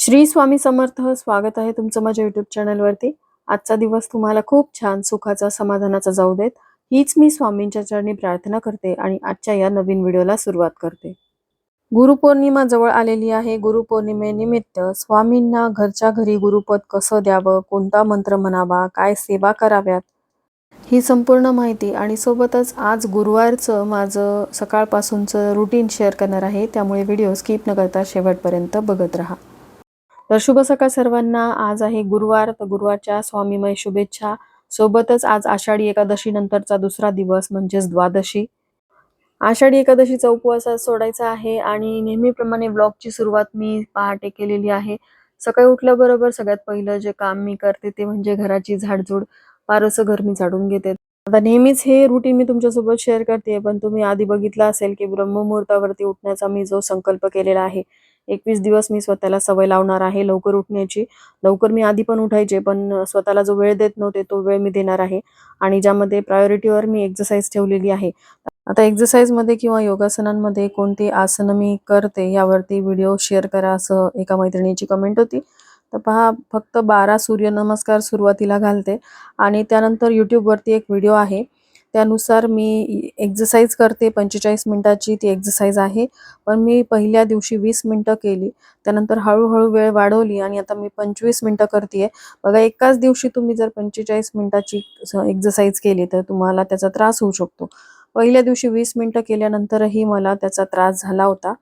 श्री स्वामी समर्थ स्वागत आहे तुमचं माझ्या युट्यूब चॅनलवरती आजचा दिवस तुम्हाला खूप छान सुखाचा समाधानाचा जाऊ देत. हीच मी स्वामींच्या चरणी प्रार्थना करते आणि आजच्या या नवीन व्हिडिओला सुरुवात करते. गुरुपौर्णिमा जवळ आलेली आहे. गुरुपौर्णिमेनिमित्त स्वामींना घरच्या घरी गुरुपद कसं द्यावं कोणता मंत्र म्हणावा काय सेवा कराव्यात ही संपूर्ण माहिती आणि सोबतच आज गुरुवारचं माझं सकाळपासूनचं रुटीन शेअर करणार आहे. त्यामुळे व्हिडिओ स्किप न करता शेवटपर्यंत बघत राहा. तर शुभ सकाळ सर्वांना. आज आहे गुरुवार तर गुरुवारच्या स्वामीमय शुभेच्छा. सोबतच आज आषाढी एकादशी नंतरचा दुसरा दिवस म्हणजेच द्वादशी. आषाढी एकादशीचा उपवास आज सोडायचा आहे आणि नेहमीप्रमाणे ब्लॉगची सुरुवात मी पहाटे केलेली आहे. सकाळी उठल्याबरोबर सगळ्यात पहिलं जे काम मी करते ते म्हणजे घराची झाडझूड फारसं घर मी झाडून घेते. आता नेहमीच हे रुटीन मी तुमच्यासोबत शेअर करते पण तुम्ही आधी बघितलं असेल की ब्रह्ममुहूर्तावरती उठण्याचा मी जो संकल्प केलेला आहे एकवीस दिवस मी स्वतःला सवय लावणार आहे लवकर उठण्याची. लवकर मी आधी पण उठायचे पण स्वतःला जो वेळ देत नव्हते तो वेळ मी देणार आहे. आणि ज्यामध्ये प्रायोरिटीवर मी एक्सरसाइज ठेवलेली आहे. आता एक्झरसाईजमध्ये किंवा योगासनांमध्ये कोणती आसनं मी करते यावरती व्हिडिओ शेअर करा असं एका मैत्रिणीची कमेंट होती. तर पहा फक्त बारा सूर्यनमस्कार सुरुवातीला घालते. आणि त्यानंतर यूट्यूबवरती एक व्हिडिओ आहे. त्यानुसार मी एक्झरसाईज करते पंचेचाळीस मिनिटाची ती एक्झरसाईज आहे. पण मी पहिल्या दिवशी वीस मिनटं केली त्यानंतर हळूहळू वेळ वाढवली आणि आता मी पंचवीस मिनटं करते बघा एकाच दिवशी तुम्ही जर पंचेचाळीस मिनिटाची एक्झरसाईज केली तर तुम्हाला त्याचा त्रास होऊ शकतो. पहिल्या दिवशी वीस मिनटं केल्यानंतरही मला त्याचा त्रास झाला होता.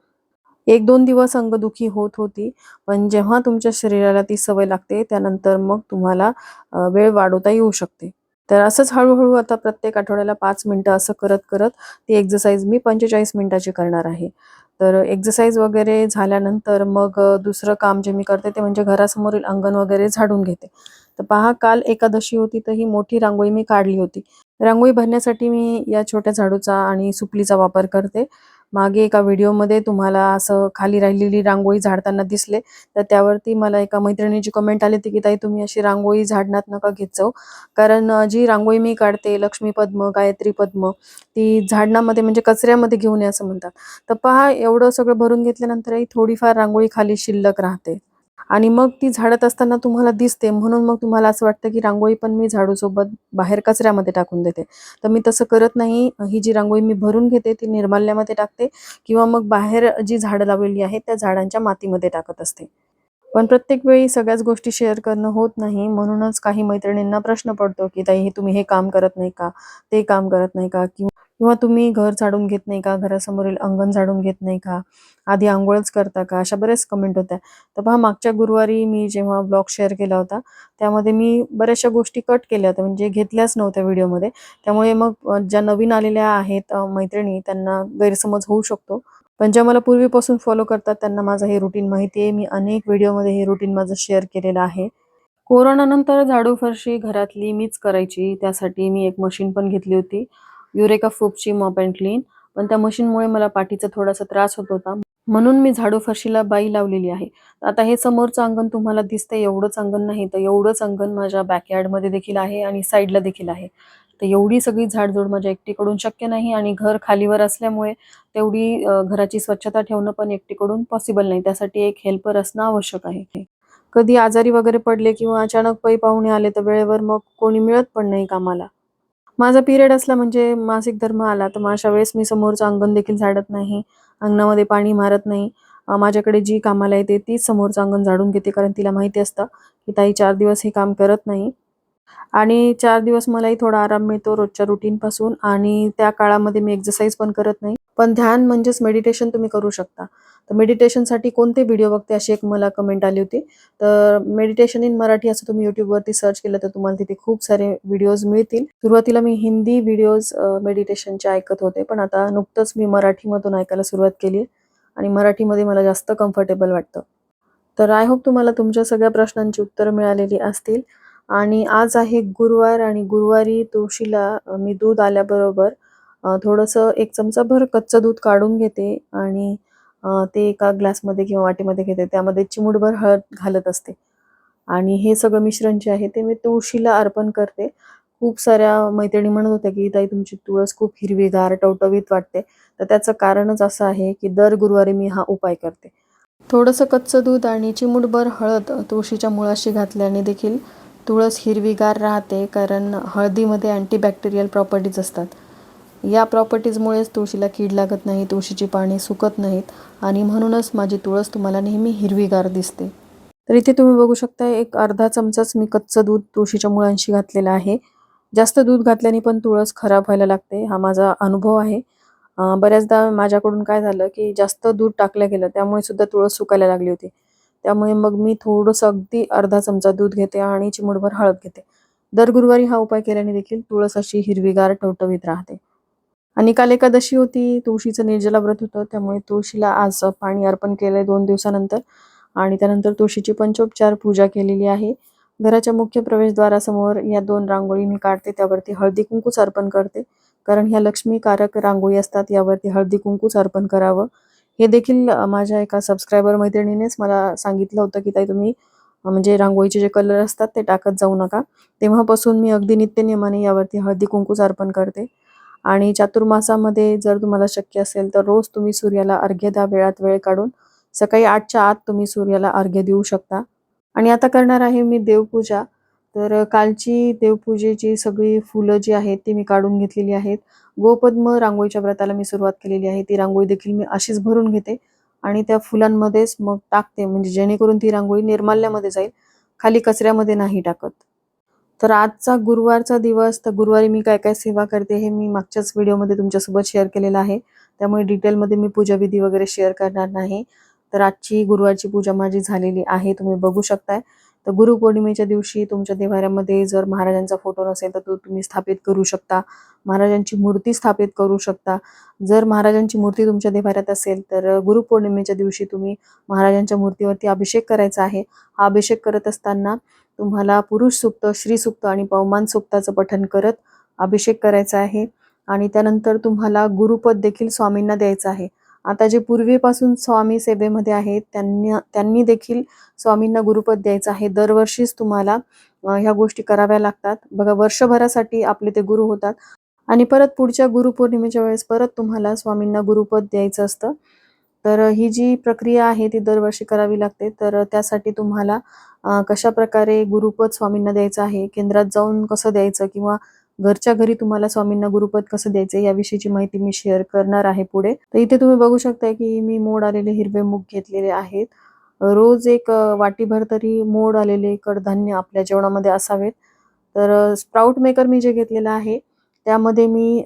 एक दोन दिवस अंगदुखी होत होती पण जेव्हा तुमच्या शरीराला ती सवय लागते त्यानंतर मग तुम्हाला वेळ वाढवता येऊ शकते. तर असंच हळूहळू आता प्रत्येक आठवड्याला पाच मिनटं असं करत करत ती एक्झरसाईज मी पंचेचाळीस मिनिटाची करणार आहे. तर एक्झरसाईज वगैरे झाल्यानंतर मग दुसरं काम जे मी करते ते म्हणजे घरासमोरील अंगण वगैरे झाडून घेते. तर पहा काल एकादशी होती तर ही मोठी रांगोळी मी काढली होती. रांगोळी भरण्यासाठी मी या छोट्या झाडूचा आणि सुपलीचा वापर करते. मागे एका व्हिडिओमध्ये तुम्हाला असं खाली राहिलेली रांगोळी झाडताना दिसले. तर त्यावरती मला एका मैत्रिणीची कमेंट आली होती की ताई तुम्ही अशी रांगोळी झाडण्यात नका घेत जाऊ. कारण जी रांगोळी मी काढते लक्ष्मी पद्म गायत्री पद्म ती झाडणामध्ये म्हणजे कचऱ्यामध्ये घेऊन ये असं म्हणतात. तर पहा एवढं सगळं भरून घेतल्यानंतरही थोडीफार रांगोळी खाली शिल्लक राहते. आणि मग ती झाडत असताना तुम्हाला दिसते. म्हणून मग तुम्हाला असं वाटतं की रांगोळी पण मी झाडूसोबत बाहेर कचऱ्यामध्ये टाकून देते. तर मी तसं करत नाही. ही जी रांगोळी मी भरून घेते ती निर्माल्यामध्ये टाकते किंवा मग बाहेर जी झाडं लावलेली आहेत त्या झाडांच्या मातीमध्ये टाकत असते. पण प्रत्येक वेळी सगळ्याच गोष्टी शेअर करणं होत नाही. म्हणूनच काही मैत्रिणींना प्रश्न पडतो की ताई तुम्ही हे काम करत नाही का? ते काम करत नाही का? किंवा किंवा तुम्ही घर झाडून घेत नाही का? घरासमोरील अंगण झाडून घेत नाही का? आधी आंघोळच करता का? अशा बऱ्याच कमेंट होत्या. तर पहा मागच्या गुरुवारी मी जेव्हा ब्लॉग शेअर केला होता त्यामध्ये मी बऱ्याचशा गोष्टी कट केल्या होत्या. म्हणजे घेतल्याच नव्हत्या व्हिडिओमध्ये त्यामुळे मग ज्या नवीन आलेल्या आहेत मैत्रिणी त्यांना गैरसमज होऊ शकतो. पण ज्या मला पूर्वीपासून फॉलो करतात त्यांना माझं हे रुटीन माहिती आहे. मी अनेक व्हिडिओमध्ये हे रुटीन माझं शेअर केलेलं आहे. कोरोनानंतर झाडू फरशी घरातली मीच करायची. त्यासाठी मी एक मशीन पण घेतली होती. युरेका फूपची मॉप अँड क्लीन. पण त्या मशीनमुळे मला पाठीचा थोडासा त्रास होत होता. म्हणून मी झाडू फरशीला बाई लावलेली आहे. आता हे समोरचं अंगण तुम्हाला दिसतंय. एवढंच अंगण नाही तर एवढंच अंगण माझ्या बॅकयार्डमध्ये देखील आहे आणि साईडला देखील आहे. तर एवढी सगळी झाडझूड माझ्या एकटीकडून शक्य नाही आणि घर खालीवर असल्यामुळे तेवढी घराची स्वच्छता ठेवणं पण एकटीकडून पॉसिबल नाही. त्यासाठी एक हेल्पर असणं आवश्यक आहे. कधी आजारी वगैरे पडले किंवा अचानक पै पाहुणे आले तर वेळेवर मग कोणी मिळत पण नाही कामाला. माझा पिरियड असला म्हणजे मासिक धर्म आला तर मग अशा वेळेस मी समोरचं अंगण देखील झाडत नाही अंगणामध्ये पाणी मारत नाही. माझ्याकडे जी कामाला येते तीच समोरचं अंगण झाडून घेते कारण तिला माहिती असतं की ताई चार दिवस हे काम करत नाही. आणि चार दिवस मलाही थोडा आराम मिळतो रोजच्या रुटीनपासून आणि त्या काळामध्ये मी एक्सरसाइज पण करत नाही. पण ध्यान म्हणजेच मेडिटेशन तुम्ही करू शकता. तर मेडिटेशनसाठी कोणते व्हिडिओ बघते अशी एक मला कमेंट आली होती. तर मेडिटेशन इन मराठी असं तुम्ही यूट्यूबवरती सर्च केलं तर तुम्हाला तिथे खूप सारे व्हिडिओज मिळतील. सुरुवातीला मी हिंदी व्हिडिओज मेडिटेशनचे ऐकत होते पण आता नुकतंच मी मराठीमधून ऐकायला सुरुवात केली आणि मराठीमध्ये मला जास्त कम्फर्टेबल वाटतं. तर आय होप तुम्हाला तुमच्या सगळ्या प्रश्नांची उत्तरं मिळालेली असतील. आणि आज आहे गुरुवार आणि गुरुवारी तुळशीला मी दूध आल्याबरोबर थोडंसं एक चमचाभर कच्चं दूध काढून घेते आणि ते एका ग्लासमध्ये किंवा वाटीमध्ये घेते. त्यामध्ये चिमूटभर हळद घालत असते. आणि हे सगळं मिश्रण जे आहे ते मी तुळशीला अर्पण करते. खूप साऱ्या मैत्रिणी म्हणत होत्या की ताई तुमची तुळस खूप हिरवीगार टवटवीत वाटते. तर त्याचं कारणच असं आहे की दर गुरुवारी मी हा उपाय करते. थोडंसं कच्चं दूध आणि चिमूटभर हळद तुळशीच्या मुळाशी घातल्याने देखील तुळस हिरवीगार राहते कारण हळदीमध्ये अँटीबॅक्टेरियल प्रॉपर्टीज असतात. या प्रॉपर्टीजमुळेच तुळशीला कीड लागत नाही तुळशीची पाने सुकत नाहीत आणि म्हणूनच माझी तुळस तुम्हाला नेहमी हिरवीगार दिसते. तर इथे तुम्ही बघू शकता एक अर्धा चमचाच मी कच्चं दूध तुळशीच्या मुळांशी घातलेलं आहे. जास्त दूध घातल्याने पण तुळस खराब व्हायला लागते हा माझा अनुभव आहे. बऱ्याचदा माझ्याकडून काय झालं की जास्त दूध टाकलं गेलं त्यामुळे सुद्धा तुळस सुकायला लागली होती. त्यामुळे मग मी थोडंसं अगदी अर्धा चमचा दूध घेते आणि चिमुडभर हळद घेते. दर गुरुवारी हा उपाय केल्याने देखील तुळस अशी हिरवीगार टवटवीत राहते. आणि काल एकादशी होती तुळशीचं निर्जला व्रत होतं त्यामुळे तुळशीला आज पाणी अर्पण केलंय दोन दिवसानंतर. आणि त्यानंतर तुळशीची पंचोपचार पूजा केलेली आहे. घराच्या मुख्य प्रवेशद्वारासमोर या दोन रांगोळी मी काढते त्यावरती हळदी कुंकूच अर्पण करते. कारण ह्या लक्ष्मीकारक रांगोळी असतात यावरती हळदी कुंकूच अर्पण करावं. हे देखील माझ्या एका सबस्क्रायबर मैत्रिणीनेच मला सांगितलं होतं की ताई तुम्ही म्हणजे रांगोळीचे जे कलर असतात ते टाकत जाऊ नका. तेव्हापासून मी अगदी नित्यनियमाने यावरती हळदी कुंकूच अर्पण करते. आणि चातुर्मासामध्ये जर तुम्हाला शक्य असेल तर रोज तुम्ही सूर्याला अर्घ्य द्या वेळात वेळ काढून. सकाळी आठच्या आत तुम्ही सूर्याला अर्घ्य देऊ शकता. आणि आता करणार आहे मी देवपूजा. तर कालची देवपूजेची सगळी फुलं जी आहेत ती मी काढून घेतलेली आहेत. गोपद्म रांगोळीच्या व्रताला मी सुरुवात केलेली आहे. ती रांगोळी देखील मी अशीच भरून घेते. आणि त्या फुलांमध्येच मग टाकते. म्हणजे जेणेकरून ती रांगोळी निर्माल्यामध्ये जाईल. खाली कचऱ्यामध्ये नाही टाकत. तर आजचा गुरुवारचा दिवस तर गुरुवारी मी काय काय सेवा करते हे मी मागच्याच व्हिडिओमध्ये तुमच्यासोबत शेअर केलेलं आहे. त्यामुळे डिटेलमध्ये मी पूजाविधी वगैरे शेअर करणार नाही. तर आजची गुरुवारची पूजा माझी झालेली आहे तुम्ही बघू शकताय. तर गुरुपौर्णिमेच्या दिवशी तुमच्या देवाऱ्यामध्ये जर महाराजांचा फोटो नसेल तर तो तुम्ही स्थापित करू शकता. महाराजांची मूर्ती स्थापित करू शकता. जर महाराजांची मूर्ती तुमच्या देवाऱ्यात असेल तर गुरुपौर्णिमेच्या दिवशी तुम्ही महाराजांच्या मूर्तीवरती अभिषेक करायचा आहे. हा अभिषेक करत असताना तुम्हाला पुरुष सुक्त श्रीसुक्त आणि पवमान सुक्ताचं पठन करत अभिषेक करायचा आहे. आणि त्यानंतर तुम्हाला गुरुपद देखील स्वामींना द्यायचं आहे. आता जे पूर्वीपासून स्वामी सेवेमध्ये आहेत त्यांनी त्यांनी देखील स्वामींना गुरुपद द्यायचं आहे. दरवर्षीच तुम्हाला ह्या गोष्टी कराव्या लागतात. बघा वर्षभरासाठी आपले ते गुरु होतात. आणि परत पुढच्या गुरुपौर्णिमेच्या वेळेस परत तुम्हाला स्वामींना गुरुपद द्यायचं असतं. तर ही जी प्रक्रिया आहे ती दरवर्षी करावी लागते. तर त्यासाठी तुम्हाला कशा प्रकारे गुरुपद स्वामींना द्यायचं आहे केंद्रात जाऊन कसं द्यायचं किंवा घरच्या घरी तुम्हाला स्वामींना गुरुपद कसं द्यायचं याविषयीची माहिती मी शेअर करणार आहे पुढे. तर इथे तुम्ही बघू शकता की मी मोड आलेले हिरवे मूग घेतलेले आहेत. रोज एक वाटीभर तरी मोड आलेले कडधान्य आपल्या जेवणामध्ये असावेत. तर स्प्राऊट मेकर मी जे घेतलेलं आहे त्यामध्ये मी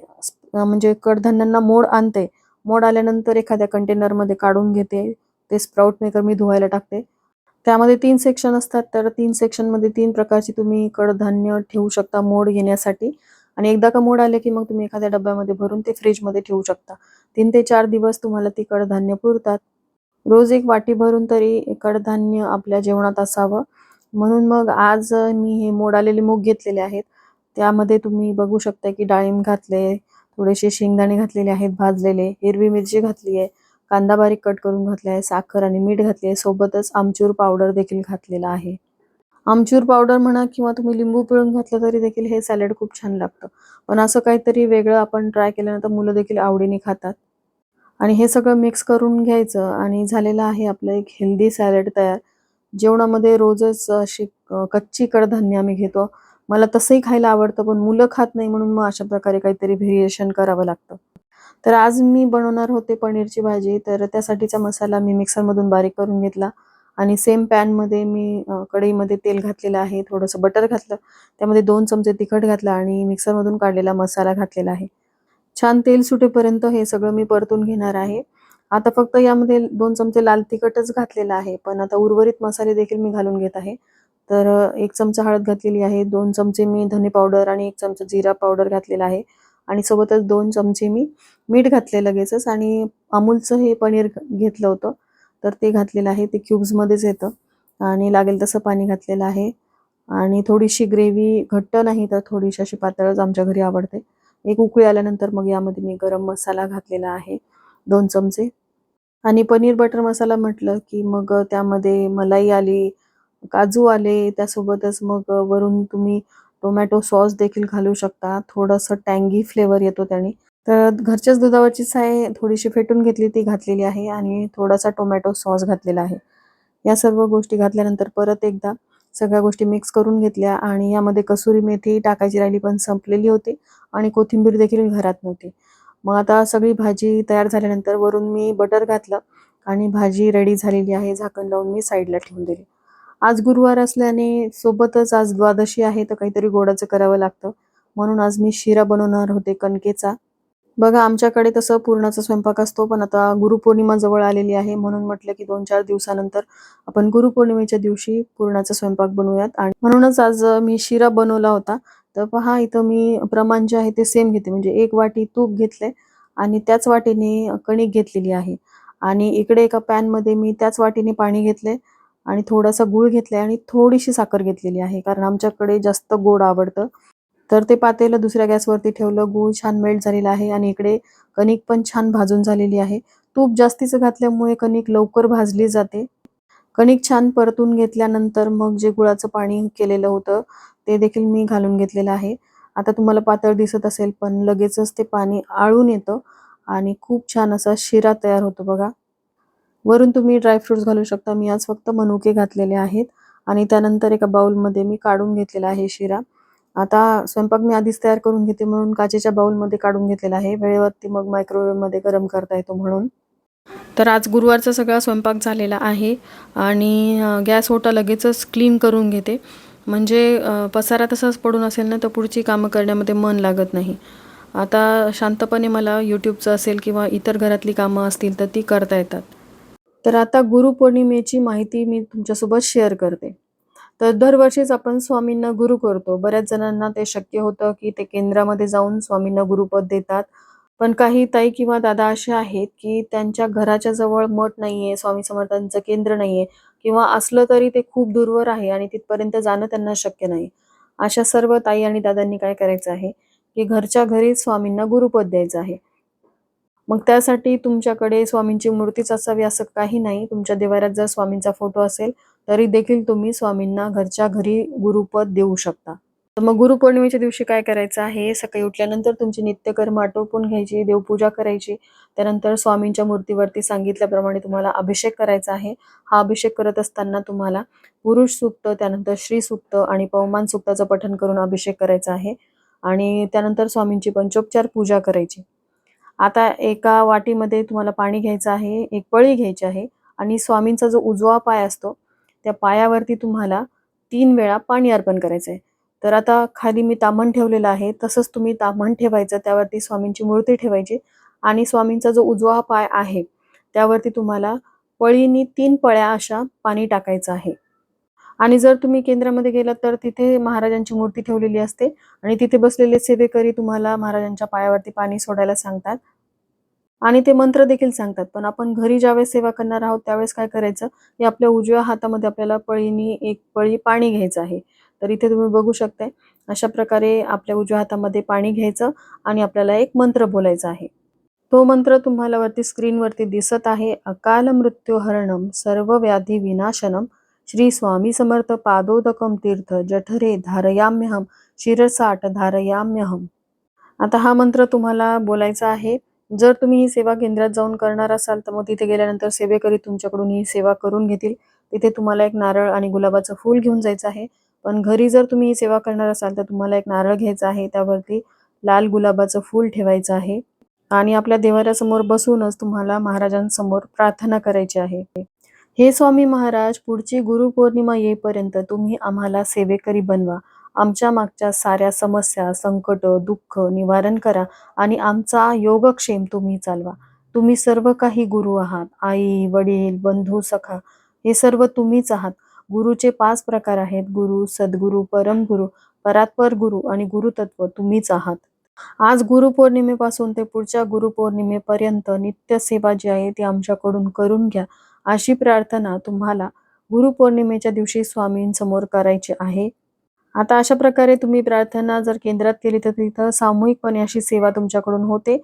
म्हणजे कडधान्यांना मोड आणते. मोड आल्यानंतर एखाद्या कंटेनरमध्ये काढून घेते. ते स्प्राउट मेकर मी धुवायला टाकते. त्यामध्ये तीन सेक्शन असतात. तर तीन सेक्शनमध्ये तीन प्रकारची तुम्ही कडधान्य ठेवू शकता मोड घेण्यासाठी. आणि एकदा का मोड आले की मग तुम्ही एखाद्या डब्यामध्ये भरून ते फ्रीजमध्ये ठेवू शकता. तीन ते चार दिवस तुम्हाला ती कडधान्य पुरतात. रोज एक वाटी भरून तरी कडधान्य आपल्या जेवणात असावं. म्हणून मग आज मी हे मोड आलेले मूग घेतलेले आहेत. त्यामध्ये तुम्ही बघू शकता की डाळिंब घातले थोडेसे शेंगदाणे घातलेले आहेत भाजलेले हिरवी मिरची घातली आहे कांदा बारीक कट करून घातला आहे साखर आणि मीठ घातले आहे सोबतच आमचूर पावडर देखील घातलेला आहे. आमचूर पावडर म्हणा किंवा तुम्ही लिंबू पिळून घातलं तरी देखील हे सॅलड खूप छान लागतं. पण असं काहीतरी वेगळं आपण ट्राय केल्यानंतर मुलं देखील आवडीने खातात. आणि हे सगळं मिक्स करून घ्यायचं आणि झालेलं आहे आपलं एक हेल्दी सॅलड तयार. जेवणामध्ये रोजच अशी कच्ची कडधान्य आम्ही घेतो. मला तसंही खायला आवडतं पण मुलं खात नाही म्हणून मग अशा प्रकारे काहीतरी व्हेरिएशन करावं लागतं. तर आज मी बनवणार होते पनीरची भाजी तर त्यासाठीचा मसाला मी मिक्सरमधून बारीक करून घेतला आणि सेम पॅनमध्ये मी कढईमध्ये तेल घातलेलं आहे थोडंसं बटर घातलं त्यामध्ये दोन चमचे तिखट घातलं आणि मिक्सरमधून काढलेला मसाला घातलेला आहे. छान तेल सुटेपर्यंत हे सगळं मी परतून घेणार आहे. आता फक्त यामध्ये दोन चमचे लाल तिखटच घातलेलं आहे पण आता उर्वरित मसाले देखील मी घालून घेत आहे. तर एक चमचा हळद घातलेली आहे दोन चमचे मी धने पावडर आणि एक चमचा जिरा पावडर घातलेला आहे. आणि सोबतच दोन चमचे मी मीठ घातले लगेचच आणि अमूलचं हे पनीर घेतलं होतं. तर ते घातलेलं आहे ते क्यूब्समध्येच येतं. आणि लागेल तसं पाणी घातलेलं आहे. आणि थोडीशी ग्रेव्ही घट्ट नाही तर थोडीशी अशी पातळच आमच्या घरी आवडते. एक उकळी आल्यानंतर मग यामध्ये मी गरम मसाला घातलेला आहे दोन चमचे. आणि पनीर बटर मसाला म्हटलं की मग त्यामध्ये मलाई आली काजू आले त्यासोबतच मग वरून तुम्ही टोमॅटो सॉस देखील घालू शकता. थोडंसं टँगी फ्लेवर येतो त्याने. तर घरच्याच दुधावरची साय थोडीशी फेटून घेतली ती घातलेली आहे आणि थोडासा टोमॅटो सॉस घातलेला आहे. या सर्व गोष्टी घातल्यानंतर परत एकदा सगळ्या गोष्टी मिक्स करून घेतल्या आणि यामध्ये कसुरी मेथी टाकायची राहिली पण संपलेली होती आणि कोथिंबीर देखील घरात नव्हती. मग आता सगळी भाजी तयार झाल्यानंतर वरून मी बटर घातलं आणि भाजी रेडी झालेली आहे. झाकण लावून मी साईडला ठेवून दिली. आज गुरुवार असल्याने सोबतच आज द्वादशी आहे तर काहीतरी गोडाचं करावं लागतं. म्हणून आज मी शिरा बनवणार होते कणकेचा. बघा आमच्याकडे तसं पूर्णाचा स्वयंपाक असतो पण आता गुरुपौर्णिमा जवळ आलेली आहे म्हणून म्हटलं की दोन चार दिवसानंतर आपण गुरुपौर्णिमेच्या दिवशी पूर्णाचा स्वयंपाक बनवूयात. आणि म्हणूनच आज मी शिरा बनवला होता. तर पहा इथं मी प्रमाण जे आहे ते सेम घेते. म्हणजे एक वाटी तूप घेतले आणि त्याच वाटीने कणिक घेतलेली आहे. आणि इकडे एका पॅनमध्ये मी त्याच वाटीने पाणी घेतले आणि थोडासा गूळ घेतलाय आणि थोडीशी साखर घेतलेली आहे कारण आमच्याकडे जास्त गोड आवडतं. तर ते पातेलं दुसऱ्या गॅसवरती ठेवलं गूळ छान मेल्ट झालेला आहे आणि इकडे कणिक पण छान भाजून झालेली आहे. तूप जास्तीचं घातल्यामुळे कणिक लवकर भाजली जाते. कणिक छान परतून घेतल्यानंतर मग जे गुळाचं पाणी केलेलं होतं ते देखील मी घालून घेतलेलं आहे. आता तुम्हाला पातळ दिसत असेल पण लगेचच ते पाणी आळून येतं आणि खूप छान असा शिरा तयार होतो बघा. वरून तुम्ही ड्रायफ्रुट्स घालू शकता. मी आज फक्त मनुके घातलेले आहेत आणि त्यानंतर एका बाउलमध्ये मी काढून घेतलेला आहे शिरा. आता स्वयंपाक मी आधीच तयार करून घेते म्हणून काचेच्या बाउलमध्ये काढून घेतलेला आहे. वेळेवरती मग मायक्रोवेव्हमध्ये गरम करता येतो म्हणून. तर आज गुरुवारचा सगळा स्वयंपाक झालेला आहे आणि गॅस ओटा लगेचच क्लीन करून घेते. म्हणजे पसारा तसाच पडून असेल ना तर पुढची कामं करण्यामध्ये मन लागत नाही. आता शांतपणे मला यूट्यूबचं असेल किंवा इतर घरातली कामं असतील तर ती करता येतात. तर आता गुरुपौर्णिमेची माहिती मी तुमच्यासोबत शेअर करते. तर दरवर्षीच आपण स्वामींना गुरु करतो. बऱ्याच जणांना ते शक्य होतं की ते केंद्रामध्ये जाऊन स्वामींना गुरुपद देतात. पण काही ताई किंवा दादा असे आहेत की त्यांच्या घराच्या जवळ मठ नाहीये स्वामी समर्थांचं केंद्र नाहीये किंवा असलं तरी ते खूप दूरवर आहे आणि तिथपर्यंत जाणं त्यांना शक्य नाही. अशा सर्व ताई आणि दादांनी काय करायचं आहे की घरच्या घरी स्वामींना गुरुपद द्यायचं आहे. मग त्यासाठी तुमच्याकडे स्वामींची मूर्तीच असावी असं काही नाही. तुमच्या देवाऱ्यात जर स्वामींचा फोटो असेल तरी देखील तुम्ही स्वामींना घरच्या घरी गुरुपद देऊ शकता. तर मग गुरुपौर्णिमेच्या दिवशी काय करायचं आहे? सकाळी उठल्यानंतर तुमची नित्यकर्म आटोपून घ्यायची देवपूजा करायची. त्यानंतर स्वामींच्या मूर्तीवरती सांगितल्याप्रमाणे तुम्हाला अभिषेक करायचा आहे. हा अभिषेक करत असताना तुम्हाला पुरुष सुक्त त्यानंतर श्री सुक्त आणि पवमान सुक्ताचं पठण करून अभिषेक करायचा आहे. आणि त्यानंतर स्वामींची पंचोपचार पूजा करायची. आता एका वाटीमध्ये तुम्हाला पाणी घ्यायचं आहे एक पळी घ्यायची आहे आणि स्वामींचा जो उजवा पाय असतो त्या पायावरती तुम्हाला तीन वेळा पाणी अर्पण करायचं आहे. तर आता खाली मी तामण ठेवलेलं आहे तसंच तुम्ही तामण ठेवायचं त्यावरती स्वामींची मूर्ती ठेवायची आणि स्वामींचा जो उजवा पाय आहे त्यावरती तुम्हाला पळीनी तीन पळ्या अशा पाणी टाकायचं आहे. आणि जर तुम्ही केंद्रामध्ये गेलात तर तिथे महाराजांची मूर्ती ठेवलेली असते आणि तिथे बसलेले सेवेकरी तुम्हाला महाराजांच्या पायावरती पाणी सोडायला सांगतात. आणि ते मंत्र देखील सांगतात पण आपण घरी ज्यावेळेस सेवा करणार आहोत त्यावेळेस काय करायचं? की आपल्या उजव्या हातामध्ये आपल्याला पळीनी एक पळी पाणी घ्यायचं आहे. तर इथे तुम्ही बघू शकताय अशा प्रकारे आपल्या उजव्या हातामध्ये पाणी घ्यायचं आणि आपल्याला एक मंत्र बोलायचा आहे. तो मंत्र तुम्हाला वरती स्क्रीनवरती दिसत आहे अकाल मृत्यू हरणम सर्व व्याधी विनाशनम श्री स्वामी समर्थ पादोदकम तीर्थ जठरे धारयाम्यहम शिरसाट धारयाम्यहम आता हा मंत्र तुम्हाला बोलायचा आहे. जर तुम्ही ही सेवा केंद्रात जाऊन करणार असाल तर मग तिथे गेल्यानंतर सेवेकरी तुमच्याकडून ही सेवा करून घेतील. तिथे तुम्हाला एक नारळ आणि गुलाबाचं फूल घेऊन जायचं आहे. पण घरी जर तुम्ही ही सेवा करणार असाल तर तुम्हाला एक नारळ घ्यायचा आहे. त्यावरती लाल गुलाबाचं फूल ठेवायचं आहे. आणि आपल्या देवाऱ्यासमोर बसूनच तुम्हाला महाराजांसमोर प्रार्थना करायची आहे. हे स्वामी महाराज पुढची गुरुपौर्णिमा येईपर्यंत तुम्ही आम्हाला सेवेकरी बनवा. आमच्या मागच्या साऱ्या समस्या संकट दुःख निवारण करा आणि आमचा योगक्षेम तुम्ही चालवा. तुम्ही सर्व काही गुरु आहात. आई वडील बंधू सखा हे सर्व तुम्हीच आहात. गुरुचे पाच प्रकार आहेत. गुरु सद्गुरु परमगुरु परात्पर गुरु आणि गुरुतत्व तुम्हीच आहात. आज गुरुपौर्णिमेपासून ते पुढच्या गुरुपौर्णिमेपर्यंत नित्य सेवा जी आहे ती आमच्याकडून करून घ्या. अशी प्रार्थना तुम्हाला गुरुपौर्णिमेच्या दिवशी स्वामींसमोर करायची आहे. आता अशा प्रकारे तुम्ही प्रार्थना जर केंद्रात केली तर तिथं सामूहिकपणे अशी सेवा तुमच्याकडून होते.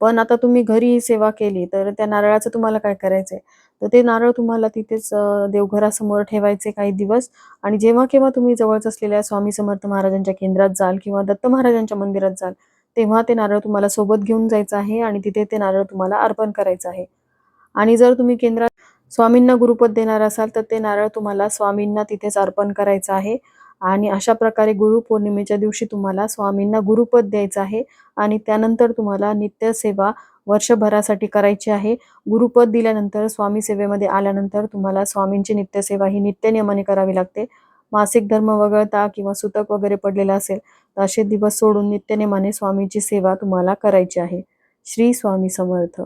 पण आता तुम्ही घरी ही सेवा केली तर त्या नारळाचं तुम्हाला काय करायचंय? तर ते नारळ तुम्हाला तिथेच देवघरासमोर ठेवायचे काही दिवस आणि जेव्हा केव्हा तुम्ही जवळच असलेल्या स्वामी समर्थ महाराजांच्या केंद्रात जाल किंवा दत्त महाराजांच्या मंदिरात जाल तेव्हा ते नारळ तुम्हाला सोबत घेऊन जायचं आहे आणि तिथे ते नारळ तुम्हाला अर्पण करायचं आहे. आणि जर तुम्ही केंद्रात स्वामींना गुरुपद देणार असाल तर ते नारळ तुम्हाला स्वामींना तिथेच अर्पण करायचं आहे. आणि अशा प्रकारे गुरुपौर्णिमेच्या दिवशी तुम्हाला स्वामींना गुरुपद द्यायचं आहे. आणि त्यानंतर तुम्हाला नित्यसेवा वर्षभरासाठी करायची आहे. गुरुपद दिल्यानंतर स्वामी सेवेमध्ये आल्यानंतर तुम्हाला स्वामींची नित्यसेवा ही नित्यनियमाने करावी लागते. मासिक धर्म वगळता किंवा सुतक वगैरे पडलेला असेल तर असे दिवस सोडून नित्यनेमाने स्वामीची सेवा तुम्हाला करायची आहे. श्री स्वामी समर्थ.